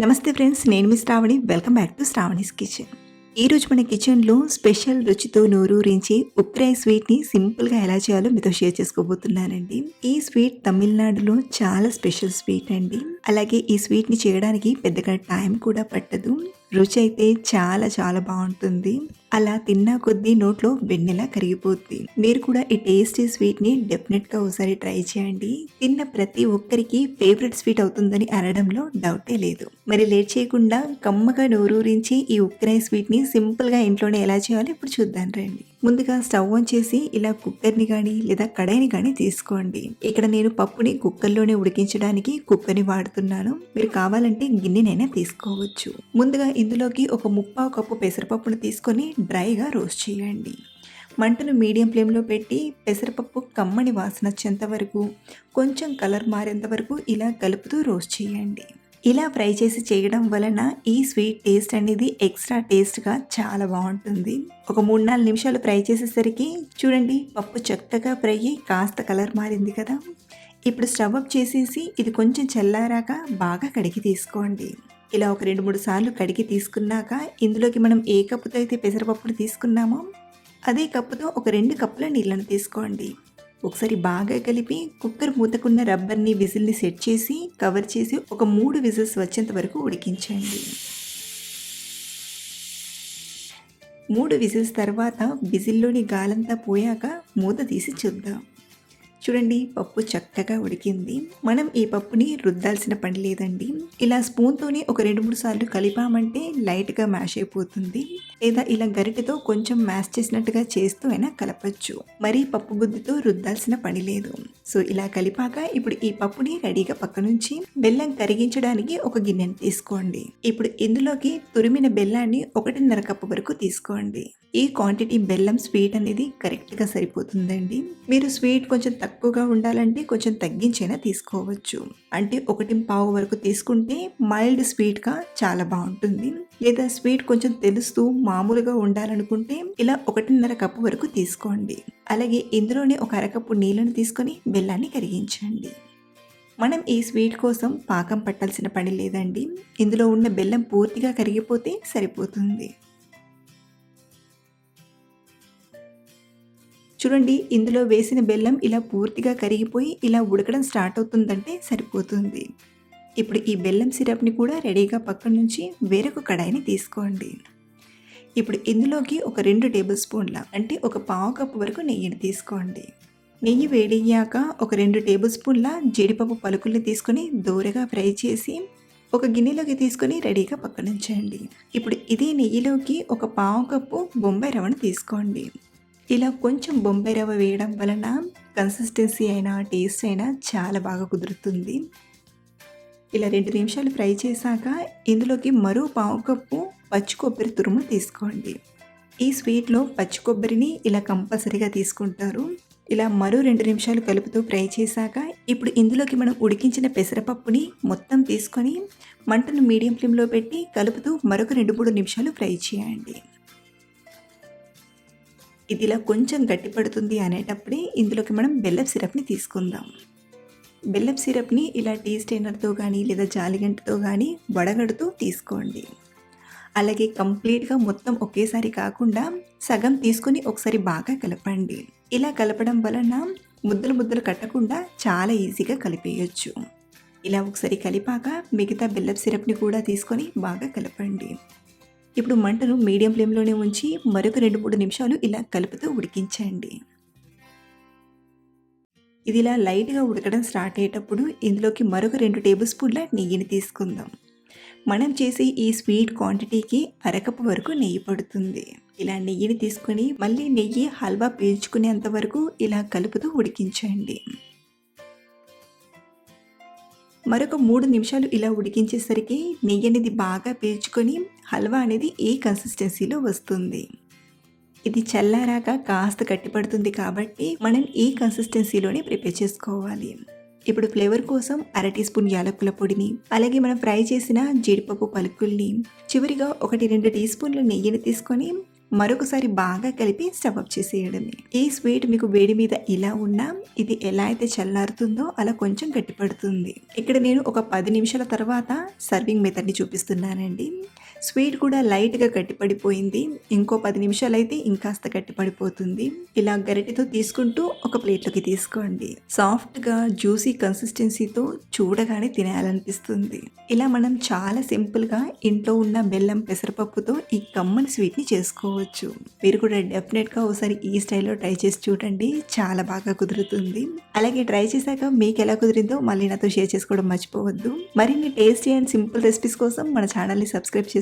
నమస్తే ఫ్రెండ్స్ నేను మీ Sravani. Welcome back to Sravani's kitchen. ఈరోజు మన కిచెన్లో స్పెషల్ రుచితో నోరూరించి ఉక్రాయ్ స్వీట్ని సింపుల్గా ఎలా చేయాలో మీతో షేర్ చేసుకోబోతున్నానండి. ఈ స్వీట్ తమిళనాడులో చాలా స్పెషల్ స్వీట్ అండి. అలాగే ఈ స్వీట్ని చేయడానికి పెద్దగా టైం కూడా పట్టదు. రుచి అయితే చాలా చాలా బాగుంటుంది. అలా తిన్నా కొద్దీ నోట్లో వెన్నెలా కరిగిపోద్ది. మీరు కూడా ఈ టేస్టీ స్వీట్ని డెఫినెట్గా ఒకసారి ట్రై చేయండి. తిన్న ప్రతి ఒక్కరికి ఫేవరెట్ స్వీట్ అవుతుందని అనడంలో డౌటే లేదు. మరి లేట్ చేయకుండా కమ్మగా నోరూరించి ఈ ఉక్కరాయి స్వీట్ని సింపుల్గా ఇంట్లోనే ఎలా చేయాలో ఇప్పుడు చూద్దాం రండి. ముందుగా స్టవ్ ఆన్ చేసి ఇలా కుక్కర్ని కానీ లేదా కడాయిని కానీ తీసుకోండి. ఇక్కడ నేను పప్పుని కుక్కర్లోనే ఉడికించడానికి కుక్కర్ని వాడుతున్నాను. మీరు కావాలంటే గిన్నెనైనా తీసుకోవచ్చు. ముందుగా ఇందులోకి ఒక ముప్పావు కప్పు పెసరపప్పును తీసుకొని డ్రైగా రోస్ట్ చేయండి. మంటను మీడియం ఫ్లేమ్లో పెట్టి పెసరపప్పు కమ్మని వాసన వచ్చేంత వరకు కొంచెం కలర్ మారేంత వరకు ఇలా కలుపుతూ రోస్ట్ చేయండి. ఇలా ఫ్రై చేసి చేయడం వలన ఈ స్వీట్ టేస్ట్ అనేది ఎక్స్ట్రా టేస్ట్గా చాలా బాగుంటుంది. ఒక మూడు నాలుగు నిమిషాలు ఫ్రై చేసేసరికి చూడండి పప్పు చక్కగా ఫ్రై అయ్యి కాస్త కలర్ మారింది కదా. ఇప్పుడు స్టవ్ అప్ చేసేసి ఇది కొంచెం చల్లారాక బాగా కడిగి తీసుకోండి. ఇలా ఒక రెండు మూడు సార్లు కడిగి తీసుకున్నాక ఇందులోకి మనం ఏ కప్పుతో అయితే పెసరపప్పును తీసుకున్నామో అదే కప్పుతో ఒక రెండు కప్పుల నీళ్ళను తీసుకోండి. ఒకసారి బాగా కలిపి కుక్కర్ మూతకున్న రబ్బర్ని విజిల్ని సెట్ చేసి కవర్ చేసి ఒక మూడు విజిల్స్ వచ్చేంత వరకు ఉడికించండి. మూడు విజిల్స్ తర్వాత విజిల్లోని గాలంతా పోయాక మూత తీసి చూద్దాం. చూడండి పప్పు చక్కగా ఉడికింది. మనం ఈ పప్పుని రుద్దాల్సిన పని లేదండి. ఇలా స్పూన్తోనే ఒక రెండు మూడు సార్లు కలిపామంటే లైట్గా మ్యాష్ అయిపోతుంది. లేదా ఇలా గరిటెతో కొంచెం మ్యాష్ చేసినట్టుగా చేస్తూ అయినా కలపచ్చు. మరీ పప్పు గుద్దుతో రుద్దాల్సిన పని లేదు. సో ఇలా కలిపాక ఇప్పుడు ఈ పప్పుని రెడీగా పక్క నుంచి బెల్లం కరిగించడానికి ఒక గిన్నెని తీసుకోండి. ఇప్పుడు ఇందులోకి తురిమిన బెల్లాన్ని ఒకటిన్నర కప్పు వరకు తీసుకోండి. ఈ క్వాంటిటీ బెల్లం స్వీట్ అనేది కరెక్ట్గా సరిపోతుందండి. మీరు స్వీట్ కొంచెం తక్కువగా ఉండాలంటే కొంచెం తగ్గించైనా తీసుకోవచ్చు. అంటే ఒకటి పావు వరకు తీసుకుంటే మైల్డ్ స్వీట్గా చాలా బాగుంటుంది. లేదా స్వీట్ కొంచెం తెలుస్తూ మామూలుగా ఉండాలనుకుంటే ఇలా ఒకటిన్నర కప్పు వరకు తీసుకోండి. అలాగే ఇందులోనే ఒక అరకప్పు నీళ్ళను తీసుకొని బెల్లాన్ని కరిగించండి. మనం ఈ స్వీట్ కోసం పాకం పట్టాల్సిన పని లేదండి. ఇందులో ఉన్న బెల్లం పూర్తిగా కరిగిపోతే సరిపోతుంది. చూడండి ఇందులో వేసిన బెల్లం ఇలా పూర్తిగా కరిగిపోయి ఇలా ఉడకడం స్టార్ట్ అవుతుందంటే సరిపోతుంది. ఇప్పుడు ఈ బెల్లం సిరప్ని కూడా రెడీగా పక్కన నుంచి వేరొక కడాయిని తీసుకోండి. ఇప్పుడు ఇందులోకి ఒక రెండు టేబుల్ స్పూన్ల అంటే ఒక పావు కప్పు వరకు నెయ్యిని తీసుకోండి. నెయ్యి వేడయ్యాక ఒక రెండు టేబుల్ స్పూన్ల జీడిపప్పు పలుకుల్ని తీసుకొని దూరగా ఫ్రై చేసి ఒక గిన్నెలోకి తీసుకొని రెడీగా పక్కనుంచండి ఇప్పుడు ఇదే నెయ్యిలోకి ఒక పావు కప్పు బొంబాయి రవ్వను తీసుకోండి. ఇలా కొంచెం బొంబాయి రవ్వ వేయడం వలన కన్సిస్టెన్సీ అయినా టేస్ట్ అయినా చాలా బాగా కుదురుతుంది. ఇలా రెండు నిమిషాలు ఫ్రై చేశాక ఇందులోకి మరో పావు కప్పు పచ్చి కొబ్బరి తురుము తీసుకోండి. ఈ స్వీట్లో పచ్చి కొబ్బరిని ఇలా కంపల్సరీగా తీసుకుంటారు. ఇలా మరో రెండు నిమిషాలు కలుపుతూ ఫ్రై చేశాక ఇప్పుడు ఇందులోకి మనం ఉడికించిన పెసరపప్పుని మొత్తం తీసుకొని మంటను మీడియం ఫ్లేమ్లో పెట్టి కలుపుతూ మరొక రెండు మూడు నిమిషాలు ఫ్రై చేయండి. ఇది ఇలా కొంచెం గట్టిపడుతుంది అనేటప్పుడే ఇందులోకి మనం బెల్లం సిరప్ని తీసుకుందాం. బెల్లం సిరప్ని ఇలా టీ స్టైనర్తో కానీ లేదా జాలిగంటతో కానీ వడగడుతూ తీసుకోండి. అలాగే కంప్లీట్గా మొత్తం ఒకేసారి కాకుండా సగం తీసుకొని ఒకసారి బాగా కలపండి. ఇలా కలపడం వలన ముద్దలు ముద్దలు కట్టకుండా చాలా ఈజీగా కలిపేయచ్చు. ఇలా ఒకసారి కలిపాక మిగతా బెల్లం సిరప్ని కూడా తీసుకొని బాగా కలపండి. ఇప్పుడు మంటను మీడియం ఫ్లేమ్లోనే ఉంచి మరొక రెండు మూడు నిమిషాలు ఇలా కలుపుతూ ఉడికించండి. ఇది ఇలా లైట్గా ఉడకడం స్టార్ట్ అయ్యేటప్పుడు ఇందులోకి మరొక రెండు టేబుల్ స్పూన్ల నెయ్యిని తీసుకుందాం. మనం చేసే ఈ స్వీట్ క్వాంటిటీకి అరకప్పు వరకు నెయ్యి పడుతుంది. ఇలా నెయ్యిని తీసుకొని మళ్ళీ నెయ్యి హల్వా పీల్చుకునేంత వరకు ఇలా కలుపుతూ ఉడికించండి. మరొక మూడు నిమిషాలు ఇలా ఉడికించేసరికి నెయ్యి అనేది బాగా పీల్చుకొని హల్వా అనేది ఏ కన్సిస్టెన్సీలో వస్తుంది. ఇది చల్లారాక కాస్త గట్టిపడుతుంది కాబట్టి మనం ఈ కన్సిస్టెన్సీలోనే ప్రిపేర్ చేసుకోవాలి. ఇప్పుడు ఫ్లేవర్ కోసం అర టీ స్పూన్ యాలకుల పొడిని అలాగే మనం ఫ్రై చేసిన జీడిపప్పు పలుకుల్ని చివరిగా ఒకటి రెండు టీ స్పూన్ల నెయ్యిని తీసుకొని మరొకసారి బాగా కలిపి స్టవ్ అప్ చేసేయడమే. ఈ స్వీట్ మీకు వేడి మీద ఇలా ఉన్నా ఇది ఎలా అయితే చల్లారుతుందో అలా కొంచెం గట్టిపడుతుంది. ఇక్కడ నేను ఒక పది నిమిషాల తర్వాత సర్వింగ్ మెథడ్ని చూపిస్తున్నానండి. స్వీట్ కూడా లైట్గా గట్టిపడిపోయింది. ఇంకో పది నిమిషాలు అయితే ఇంకాస్త గట్టిపడిపోతుంది. ఇలా గరిటెతో తీసుకుంటూ ఒక ప్లేట్లోకి తీసుకోండి. సాఫ్ట్గా జ్యూసీ కన్సిస్టెన్సీతో చూడగానే తినేయాలనిపిస్తుంది ఇలా మనం చాలా సింపుల్గా ఇంట్లో ఉన్న బెల్లం పెసరపప్పుతో ఈ కమ్మని స్వీట్ని చేసుకోవచ్చు. మీరు కూడా డెఫినెట్గా ఒకసారి ఈ స్టైల్లో ట్రై చేసి చూడండి. చాలా బాగా కుదురుతుంది. అలాగే ట్రై చేశాక మీకు ఎలా కుదిరిందో మళ్ళీ నాతో షేర్ చేసుకోవడం మర్చిపోవద్దు. మరిన్ని టేస్టీ అండ్ సింపుల్ రెసిపీస్ కోసం మన ఛానల్ని సబ్స్క్రైబ్